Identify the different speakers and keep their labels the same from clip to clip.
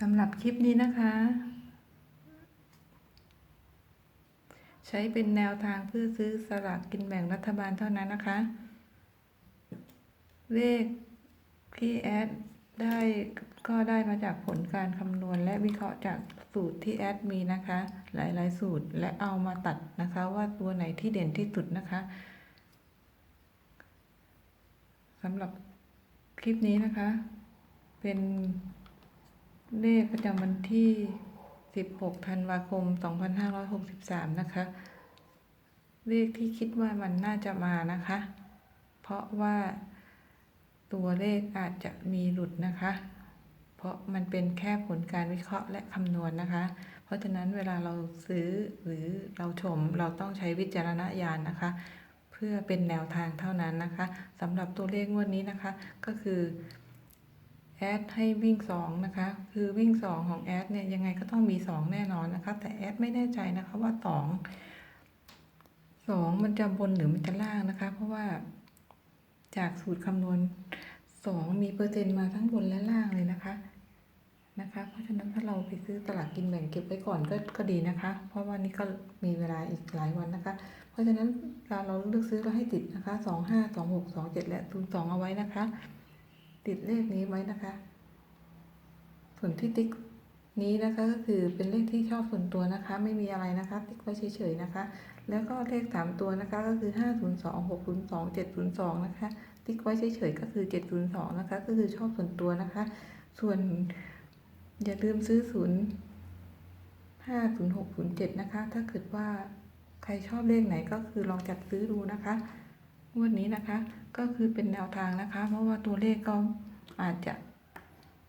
Speaker 1: สำหรับคลิปนี้นะคะ ใช้เป็นแนวทางเพื่อซื้อสลากกินแบ่งรัฐบาลเท่านั้นนะคะ เลขที่แอดได้ก็ได้มาจากผลการคำนวณและวิเคราะห์จากสูตรที่แอดมีนะคะ หลาย ๆ สูตรและเอามาตัดนะคะ ว่าตัวไหนที่เด่นที่สุดนะคะสำหรับคลิปนี้นะคะ เป็น เลขประจำวันที่ 16 ธันวาคม 2563 นะคะ เลขที่คิดว่ามันน่าจะมานะคะ เพราะว่าตัวเลขอาจจะมีหลุดนะคะ เพราะมันเป็นแค่ผลการวิเคราะห์และคำนวณนะคะ เพราะฉะนั้นเวลาเราซื้อหรือเราชมเราต้องใช้วิจารณญาณนะคะ เพื่อเป็นแนวทางเท่านั้นนะคะสำหรับตัวเลขงวดนี้นะคะก็คือ แอดให้วิ่งสองนะคะ คือวิ่งสองของแอดเนี่ยยังไงก็ต้องมีสองแน่นอนนะคะ แต่แอดไม่แน่ใจนะคะว่าสองสองมันจะบนหรือมันจะล่างนะคะ เพราะว่าจากสูตรคำนวณสองมีเปอร์เซ็นต์มาทั้งบนและล่างเลยนะคะนะคะ เพราะฉะนั้นถ้าเราไปซื้อตลาดกินแบ่งเก็บไว้ก่อนก็ก็ดีนะคะ เพราะว่านี่ก็มีเวลาอีกหลายวันนะคะ เพราะฉะนั้นกาเราเลือกซื้อเราให้ติดนะคะสองห้าสองหกสองเจ็ดและศูนย์สองเอาไว้นะคะ ติดเลขนี้ไว้นะคะส่วนที่ติ๊กนี้นะคะก็คือเป็นเลขที่ชอบส่วนตัวนะคะ ไม่มีอะไรนะคะ ติ๊กไว้เฉยๆนะคะ แล้วก็เลขสามตัวนะคะก็คือห้าศูนย์สองหกศูนย์สองเจ็ดศูนย์สองนะคะ ติ๊กไว้เฉยๆก็คือเจ็ดศูนย์สองนะคะ ก็คือชอบส่วนตัวนะคะ ส่วนอย่าลืมซื้อศูนย์ห้าศูนย์หกศูนย์เจ็ดนะคะ ถ้าเกิดว่าใครชอบเลขไหนก็คือลองจัดซื้อดูนะคะ งวดนี้นะคะ ก็คือเป็นแนวทางนะคะ เพราะว่าตัวเลขก็อาจจะ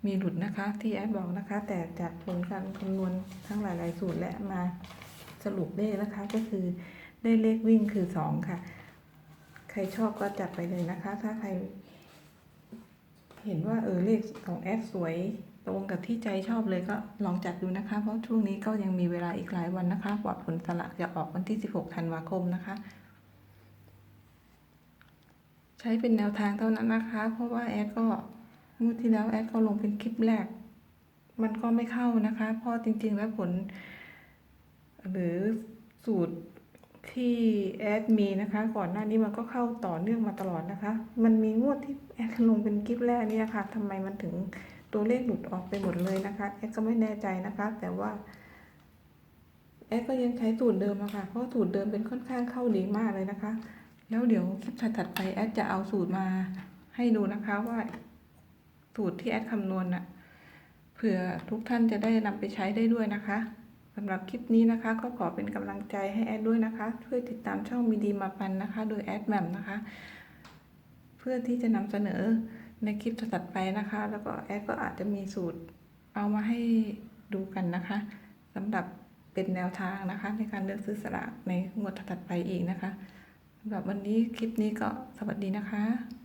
Speaker 1: มีหลุดนะคะ ที่แอดบอกนะคะ แต่จากผลการคำนวณทั้งหลาย ๆ สูตรและมาสรุปเลขนะคะ ก็คือได้เลขวิ่งคือสองค่ะ ใครชอบก็จัดไปเลยนะคะ ถ้าใคร เห็นว่าเออเลขของแอดสวยตรงกับที่ใจชอบเลยก็ลองจัดดูนะคะ เพราะช่วงนี้ก็ยังมีเวลาอีกหลายวันนะคะกว่าผลสลากจะออกวันที่ 16 ธันวาคมนะคะ ช้เป็นแนวทางเท่านั้นนะคะ เพราะว่าแอดก็งวดที่แล้วแอดก็ลงเป็นคลิปแรก มันก็ไม่เข้านะคะ เพราะจริง ๆ แล้วผล หรือสูตรที่แอดมีนะคะ ก่อนหน้านี้มันก็เข้าต่อเนื่องมาตลอดนะคะ มันมีงวดที่แอดลงเป็นคลิปแรกนี่นะคะทำไมมันถึงตัวเลขหลุดออกไปหมดเลยนะคะแอดก็ไม่แน่ใจนะคะ แต่ว่าแอดก็ยังใช้สูตรเดิมอะค่ะ เพราะสูตรเดิมเป็นค่อนข้างเข้าดีมากเลยนะคะ แล้วเดี๋ยวคลิปถัดไปแอดจะเอาสูตรมาให้ดูนะคะว่า สูตรที่แอดคำนวณน่ะเผื่อทุกท่านจะได้นำไปใช้ได้ด้วยนะคะสำหรับคลิปนี้นะคะ ก็ขอเป็นกำลังใจให้แอดด้วยนะคะ ช่วยติดตามช่องมีดีมาปันนะคะ โดยแอดแหม่มนะคะ เพื่อที่จะนำเสนอในคลิปถัดไปนะคะ แล้วก็แอดก็อาจจะมีสูตรเอามาให้ดูกันนะคะสำหรับเป็นแนวทางนะคะ ในการเลือกซื้อสลากในงวดถัดไปอีกนะคะ สำหรับวันนี้คลิปนี้ก็สวัสดีนะคะ